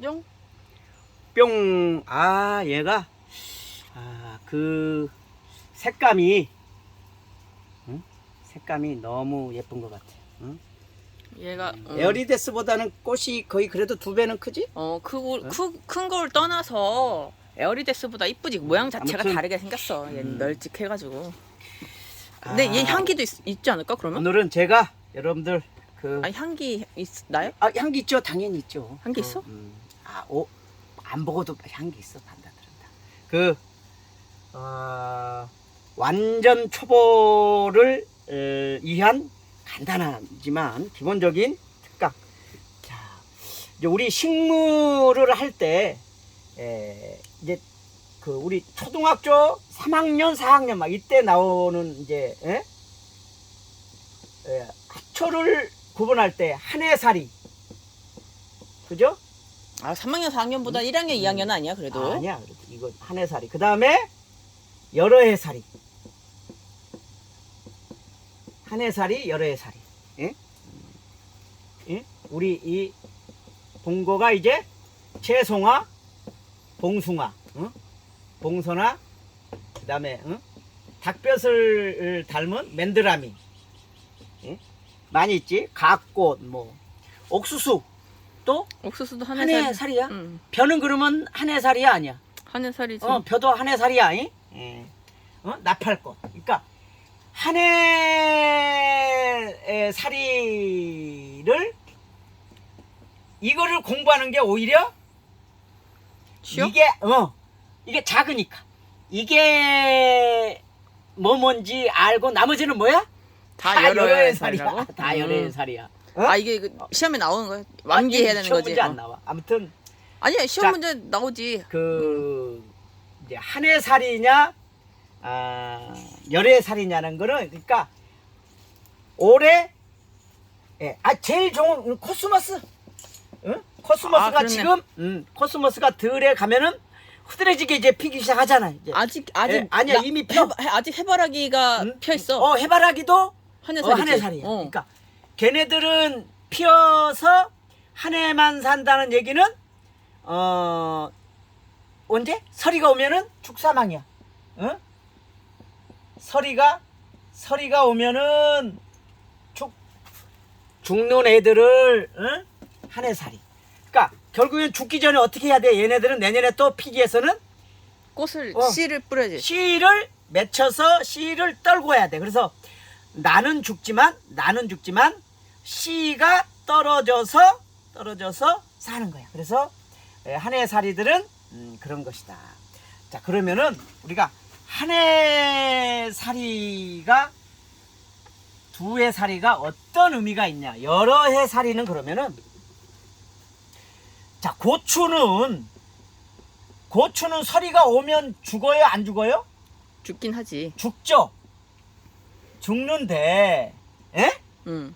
뿅. 뿅. 아, 얘가 아, 그 색감이 응? 색감이 너무 예쁜 것 같아. 응? 얘가 어, 에어리데스보다는 꽃이 거의 그래도 두 배는 크지? 어 크고 큰 걸 떠나서 에어리데스보다 이쁘지 모양 자체가 아무튼, 다르게 생겼어. 얘는 음. 널찍해가지고. 근데 아, 얘 향기도 있, 지 않을까 그러면? 오늘은 제가 여러분들 그아 향기 있나요? 아, 향기 있죠. 당연히 있죠. 향기 그, 있어? 음. 아, 오, 안 보고도 향기 있어. 판다 들은다. 그 어, 완전 초보를 에, 위한 간단하지만 기본적인 특강. 자, 이제 우리 식물을 할 때 이제 그 우리 초등학교 3학년, 4학년 막 이때 나오는 이제 예? 예, 합초를 구분할 때 한 해살이 그죠? 아 3학년 4학년보다 1학년 2학년은 아니야 그래도. 아, 아니야 그래도 이거 한 해 살이 그 다음에 여러 해 살이 한 해 살이 여러 해 살이 예? 예? 우리 이 봉고가 이제 채송화 봉숭아 응? 봉선화 그 다음에 응? 닭볕을 닮은 맨드라미 예? 많이 있지 각꽃 뭐 옥수수 또 옥수수도 한 한해 살. 해살이야 응. 벼는 그러면 한 해 살이야 아니야 한 해 살이지. 어, 벼도 한 해 살이야. 이? 예. 어? 나팔꽃. 그러니까 한해 살이를 이거를 공부하는 게 오히려 쉬워? 이게 어 이게 작으니까 이게 뭐 뭔지 알고 나머지는 뭐야? 다해 살이야. 살이라고? 다 여러 음. 해 살이야. 어? 아 이게 그 시험에 나오는 거야? 완기해야 되는 거지. 문제 안 어. 나와. 아무튼 아니야 시험 자. 문제 나오지. 그 이제 한 해 살이냐 아, 열해 살이냐는 거는 그러니까 올해 예, 아 제일 좋은 코스모스 응? 코스모스가 아. 지금 음, 코스모스가 들에 가면은 후들해지게 이제 피기 시작하잖아 이제 아직 아직 예, 아니야, 나- 이미 펴. 해, 아직 해바라기가 응? 펴 있어. 어 해바라기도 한해 어, 살이지. 한해 살이야 어. 그러니까 걔네들은 피어서 한 해만 산다는 얘기는 어 언제 서리가 오면은 죽사망이야 응? 서리가 서리가 오면은 죽 죽는 애들을 응? 한 해 살이 그러니까 결국엔 죽기 전에 어떻게 해야 돼 얘네들은 내년에 또 피기에서는 꽃을 어. 씨를 뿌려야지. 씨를 맺혀서 씨를 떨고 해야 돼. 그래서 나는 죽지만 나는 죽지만 씨가 떨어져서 떨어져서 사는 거야. 그래서 한해 살이들은 음, 그런 것이다. 자 그러면은 우리가 한해 살이가 두해 살이가 어떤 의미가 있냐? 여러 해 살이는 그러면은 자 고추는 고추는 서리가 오면 죽어요 안 죽어요? 죽긴 하지. 죽죠. 죽는데, 에? 응.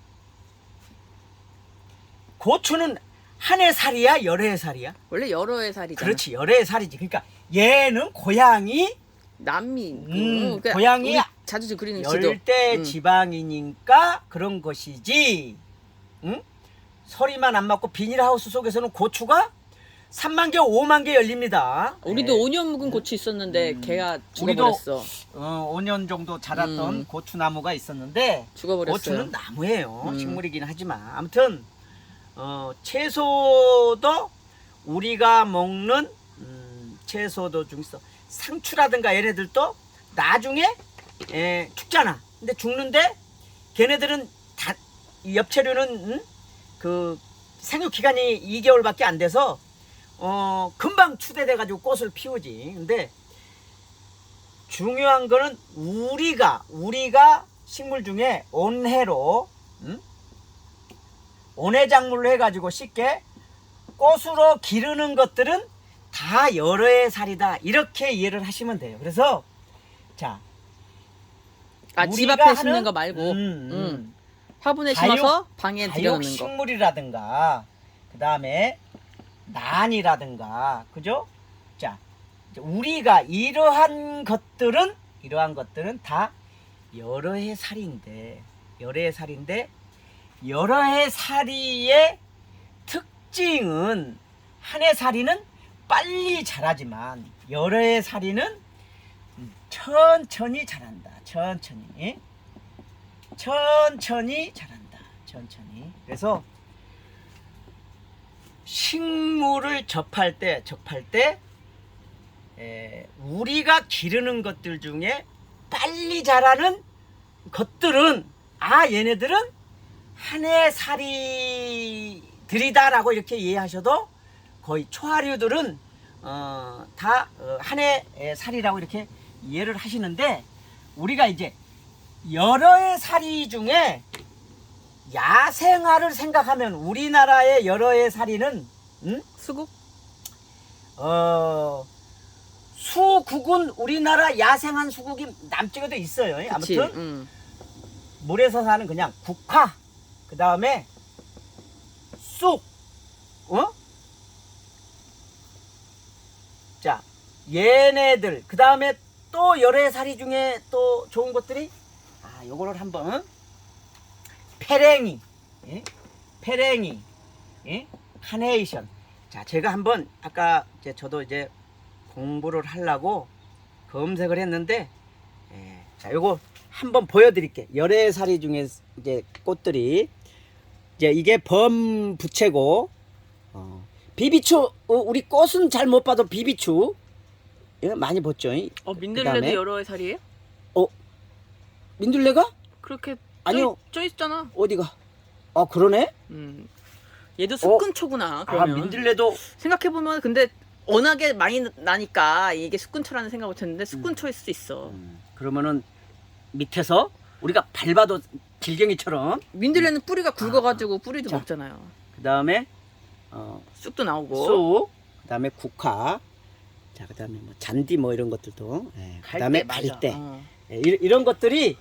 고추는 한 해 살이야, 여러 해 살이야? 원래 여러 해 살이잖아. 그렇지, 여러 해 살이지. 그러니까 얘는 고향이 남미. 음, 그, 고양이 우리 자주 그리는 지도. 열대 응. 지방이니까 그런 것이지. 응? 소리만 안 맞고 비닐하우스 속에서는 고추가 3만 개, 5만 개 열립니다. 우리도 예. 5년 묵은 고추 있었는데 음. 걔가 우리도 죽어버렸어. 어, 5년 정도 자랐던 음. 고추나무가 있었는데 죽어버렸어요. 고추는 나무예요. 음. 식물이긴 하지만 아무튼 어, 채소도 우리가 먹는 음, 채소도 중에서 상추라든가 얘네들도 나중에 에, 죽잖아. 근데 죽는데 걔네들은 다, 이 엽채류는 음? 그 생육 기간이 2개월밖에 안 돼서 어, 금방 추대돼 가지고 꽃을 피우지. 근데 중요한 거는 우리가 우리가 식물 중에 온해로 음? 온해작물로 해가지고 쉽게 꽃으로 기르는 것들은 다 여러 해 살이다 이렇게 이해를 하시면 돼요. 그래서 자 아, 집 앞에 심는 하는, 거 말고. 음, 응. 음. 화분에 심어서 방에 들여놓는 거. 식물이라든가 그 다음에 난이라든가 그죠? 자 우리가 이러한 것들은 이러한 것들은 다 여러 해 살인데 여러 해 살인데 여러 해 살이의 특징은 한 해 살이는 빨리 자라지만 여러 해 살이는 천천히 자란다. 천천히. 천천히 자란다. 천천히. 그래서 식물을 접할 때 접할 때 에, 우리가 기르는 것들 중에 빨리 자라는 것들은 아 얘네들은 한 해 살이들이다라고 이렇게 이해하셔도 거의 초하류들은 어, 다 한 해 살이라고 이렇게 이해를 하시는데 우리가 이제 여러 해 살이 중에 야생화를 생각하면 우리나라의 여러 해 살이는 음? 수국? 어 수국은 우리나라 야생한 수국이 남쪽에도 있어요. 그치. 아무튼 응. 물에서 사는 그냥 국화 그 다음에 쑥 어? 자 얘네들 그 다음에 또 열애살이 중에 또 좋은 것들이 아 요거를 한번 페랭이 예? 페랭이 예? 카네이션. 자 제가 한번 아까 이제 저도 이제 공부를 하려고 검색을 했는데 예, 자 요거 한번 보여드릴게 열애살이 중에 이제 꽃들이. 이제 이게 범 부채고 어, 비비추 어, 우리 꽃은 잘 못 봐도 비비추. 예, 많이 봤죠? 어 민들레도 그다음에? 여러 해 살이에요? 민들레가? 그렇게 아니요. 쪄, 쪄 있잖아. 어디가 아 그러네 음. 얘도 숙근초구나. 아 그러면 민들레도 생각해 보면 근데 워낙에 많이 나니까 이게 숙근초라는 생각을 못했는데 숙근초일 수도 있어. 음, 그러면은 밑에서 우리가 밟아도 질경이처럼 민들레는 뿌리가 굵어가지고 뿌리도 자. 먹잖아요. 그 다음에 어, 쑥도 나오고. 쑥, 그 다음에 국화, 자 그 다음에 뭐 잔디 뭐 이런 것들도, 예, 그 다음에 갈대, 맞아. 갈대, 어. 예, 이- 이런 것들이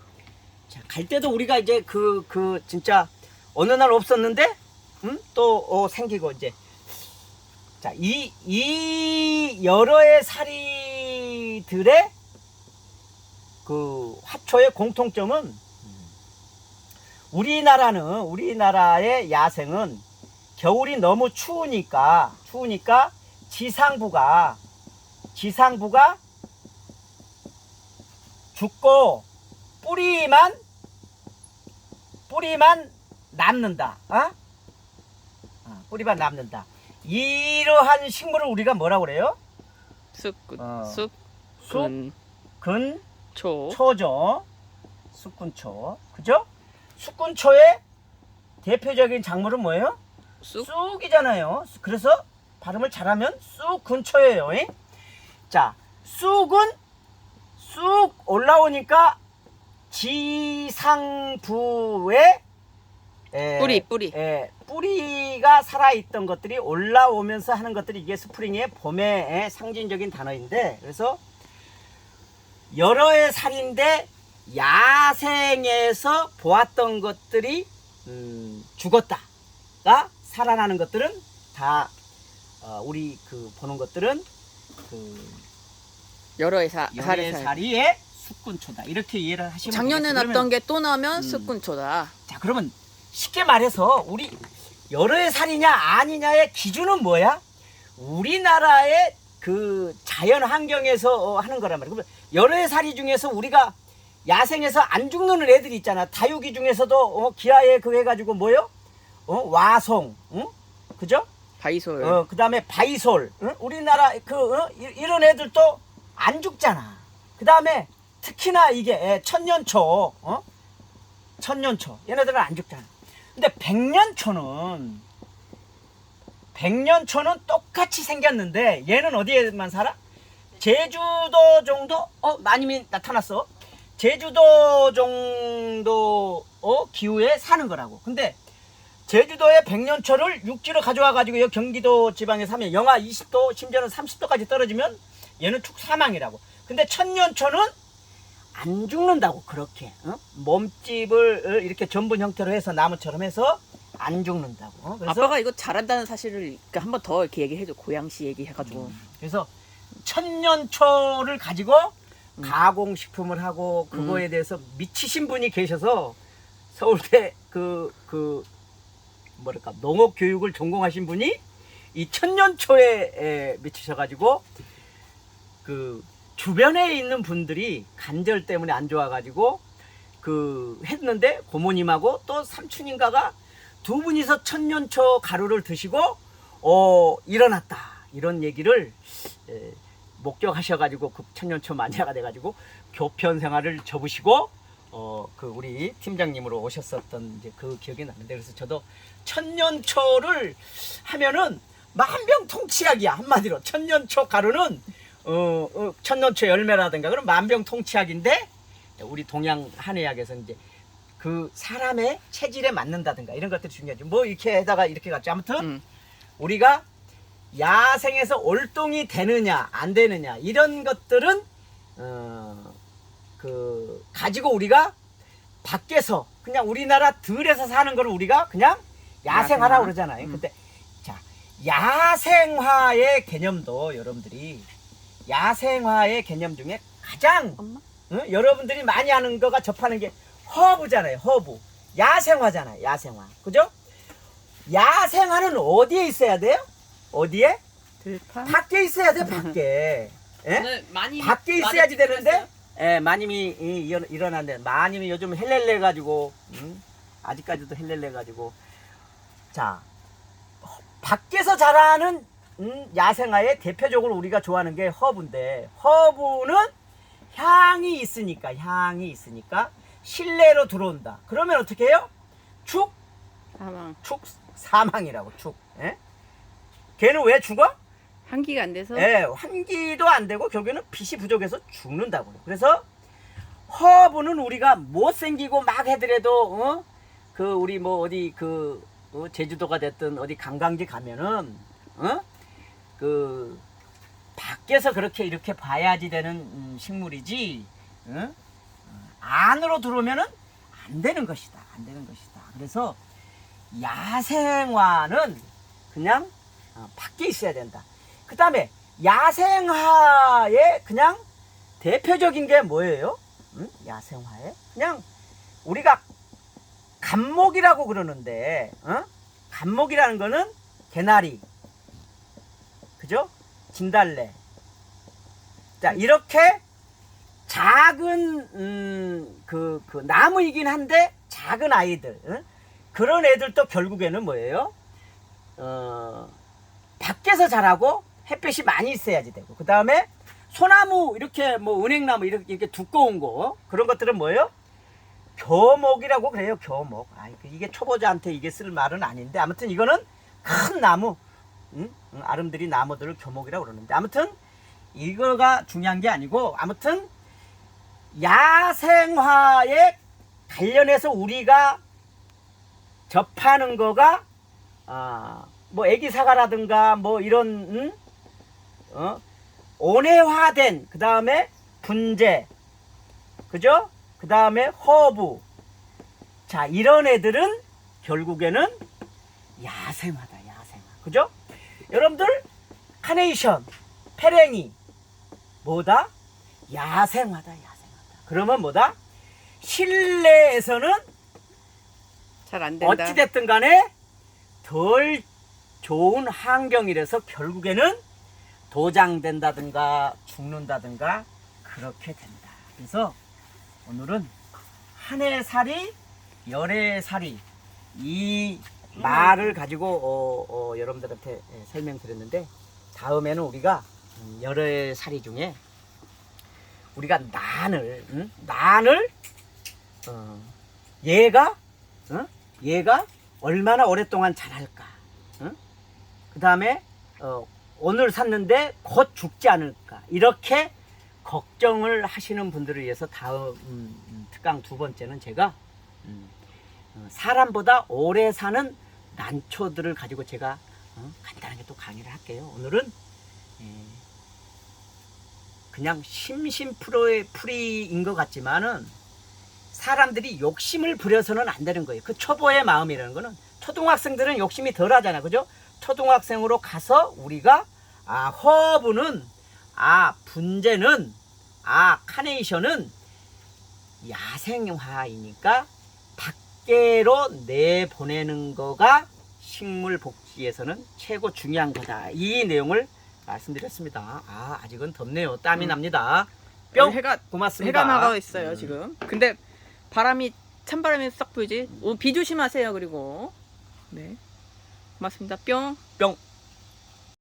자, 갈대도 우리가 이제 그 그 진짜 어느 날 없었는데, 음? 또 어, 생기고 이제 자 이 이 여러의 사리들의 그 화초의 공통점은 음, 우리나라는 우리나라의 야생은 겨울이 너무 추우니까 추우니까 지상부가 지상부가 죽고 뿌리만 뿌리만 남는다. 어? 어, 뿌리만 남는다. 이러한 식물을 우리가 뭐라고 그래요? 쑥, 어. 쑥, 쑥, 근, 근, 초. 초죠. 숙군초. 그죠? 숙군초의 대표적인 작물은 뭐예요? 쑥. 쑥이잖아요. 그래서 발음을 잘하면 쑥 근처예요. 잉? 자, 쑥은 쑥 올라오니까 지상부에 에, 뿌리, 뿌리. 에, 뿌리가 살아있던 것들이 올라오면서 하는 것들이 이게 스프링의 봄의 상징적인 단어인데 그래서 여러 해 살인데 야생에서 보았던 것들이 음, 죽었다가 살아나는 것들은 다 어, 우리 그 보는 것들은 그 여러 해 사, 여러 해 살. 살이의 숙군초다 이렇게 이해를 하시면 작년에 되겠어요. 났던 게또 나면 음. 쑥근초다. 자 그러면 쉽게 말해서 우리 여러 해 살이냐 아니냐의 기준은 뭐야? 우리나라의 그 자연 환경에서 어, 하는 거란 말이야. 그러면 여러 해 살이 중에서 우리가 야생에서 안 죽는 애들이 있잖아. 다육이 중에서도 어, 기아에 그 해가지고 뭐요? 어, 와송, 응? 그죠? 바이솔. 어, 그 다음에 바이솔. 응? 우리나라 그, 어? 이- 이런 애들도 안 죽잖아. 그 다음에 특히나 이게 예, 천년초, 어? 천년초. 얘네들은 안 죽잖아. 근데 백년초는, 백년초는 똑같이 생겼는데 얘는 어디에만 살아? 제주도 정도? 어, 많이 나타났어. 제주도 정도 어, 기후에 사는 거라고. 근데 제주도의 백년초를 육지로 가져와 가지고 여기 경기도 지방에 사면 영하 20도 심지어는 30도까지 떨어지면 얘는 축사망이라고. 근데 천년초는 안 죽는다고 그렇게 어? 몸집을 어, 이렇게 전분 형태로 해서 나무처럼 해서 안 죽는다고. 어? 그래서 아빠가 이거 잘한다는 사실을 한 번 더 이렇게 얘기해줘. 고양시 얘기해가지고. 그래서 천년초를 가지고 가공식품을 하고 그거에 대해서 미치신 분이 계셔서 서울대 그, 그, 뭐랄까, 농업 교육을 전공하신 분이 이 천년초에 에, 미치셔가지고 그 주변에 있는 분들이 간절 때문에 안 좋아가지고 그 했는데 고모님하고 또 삼촌인가가 두 분이서 천년초 가루를 드시고 어 일어났다. 이런 얘기를 에, 목격하셔가지고 그 천년초 마니아가 돼가지고 교편 생활을 접으시고 어 그 우리 팀장님으로 오셨었던 이제 그 기억이 나는데 그래서 저도 천년초를 하면은 만병통치약이야 한마디로. 천년초 가루는 어, 어, 천년초 열매라든가 그런 만병통치약인데 우리 동양 한의학에서 이제 그 사람의 체질에 맞는다든가 이런 것들이 중요하죠. 뭐 이렇게 해다가 이렇게 갔죠. 아무튼 음. 우리가 야생에서 올동이 되느냐 안 되느냐 이런 것들은 어, 그 가지고 우리가 밖에서 그냥 우리나라 들에서 사는 거를 우리가 그냥 야생화라 야생화. 그러잖아요. 음. 근데 자 야생화의 개념도 여러분들이 야생화의 개념 중에 가장 엄마? 어? 여러분들이 많이 하는 거가 접하는 게 허브잖아요. 허브. 야생화잖아요. 야생화. 그죠? 야생화는 어디에 있어야 돼요? 어디에? 들판? 밖에 있어야 돼. 밖에. 예? 오늘 많이 밖에 있어야지 되는데. 예, 마님이 이- 일어- 일어났는데 마님이 요즘 헬렐레 가지고 음? 아직까지도 헬렐레 가지고 자 허- 밖에서 자라는 음, 야생화의 대표적으로 우리가 좋아하는 게 허브인데 허브는 향이 있으니까 향이 있으니까 실내로 들어온다. 그러면 어떻게 해요? 축, 사망. 축 사망이라고 축. 예? 걔는 왜 죽어? 한기가 안 돼서 예, 환기도 안 되고 결국에는 빛이 부족해서 죽는다고요. 그래서 허브는 우리가 못생기고 막 해더라도 어? 그 우리 뭐 어디 그 어, 제주도가 됐든 어디 관광지 가면은 어? 그 밖에서 그렇게 이렇게 봐야지 되는 음, 식물이지 어? 어, 안으로 들어오면은 안 되는 것이다. 안 되는 것이다. 그래서 야생화는 그냥 어, 밖에 있어야 된다. 그 다음에 야생화의 그냥 대표적인 게 뭐예요? 응? 야생화에 그냥 우리가 감목이라고 그러는데 어? 감목이라는 거는 개나리 그죠? 진달래 자 이렇게 작은 음, 그, 그 나무이긴 한데 작은 아이들 응? 그런 애들도 결국에는 뭐예요? 어, 밖에서 자라고 햇볕이 많이 있어야지 되고 그 다음에 소나무 이렇게 뭐 은행나무 이렇게, 이렇게 두꺼운 거 그런 것들은 뭐예요? 교목이라고 그래요 교목 그 이게 초보자한테 이게 쓸 말은 아닌데 아무튼 이거는 큰 나무 응? 응, 아름드리 나무들을 교목이라고 그러는데 아무튼 이거가 중요한 게 아니고 아무튼 야생화에 관련해서 우리가 접하는 거가 아, 뭐 애기 사과라든가 뭐 이런 음? 어? 온해화된 그 다음에 분재 그죠? 그 다음에 허브 자 이런 애들은 결국에는 야생화다 야생화 그죠? 여러분들 카네이션 페랭이 뭐다? 야생화다 야생화다 그러면 뭐다? 실내에서는 잘 안 된다. 어찌 됐든 간에 덜 좋은 환경이라서 결국에는 도장된다든가 죽는다든가 그렇게 된다. 그래서 오늘은 한 해 살이 열해 살이 이 말을 가지고 어, 어, 여러분들한테 예, 설명드렸는데 다음에는 우리가 음, 열해 살이 중에 우리가 난을 응? 난을 어, 얘가 어? 얘가 얼마나 오랫동안 자랄까 응? 그 다음에 어, 오늘 샀는데 곧 죽지 않을까 이렇게 걱정을 하시는 분들을 위해서 다음 음, 음, 특강 두 번째는 제가 음, 어, 사람보다 오래 사는 난초들을 가지고 제가 어, 간단하게 또 강의를 할게요. 오늘은 예, 그냥 심심풀이의 풀이인 것 같지만은 사람들이 욕심을 부려서는 안 되는 거예요. 그 초보의 마음이라는 거는 초등학생들은 욕심이 덜 하잖아. 그죠? 초등학생으로 가서 우리가 아, 허브는 아, 분재는 아, 카네이션은 야생화이니까 밖으로 내보내는 거가 식물 복지에서는 최고 중요한 거다. 이 내용을 말씀드렸습니다. 아 아직은 덥네요. 땀이 음. 납니다. 뿅 해가 고맙습니다. 해가 나가 있어요 음. 지금. 근데 바람이 찬바람이 싹 불지. 오늘 비 조심하세요. 그리고 네 고맙습니다. 뿅. 뿅.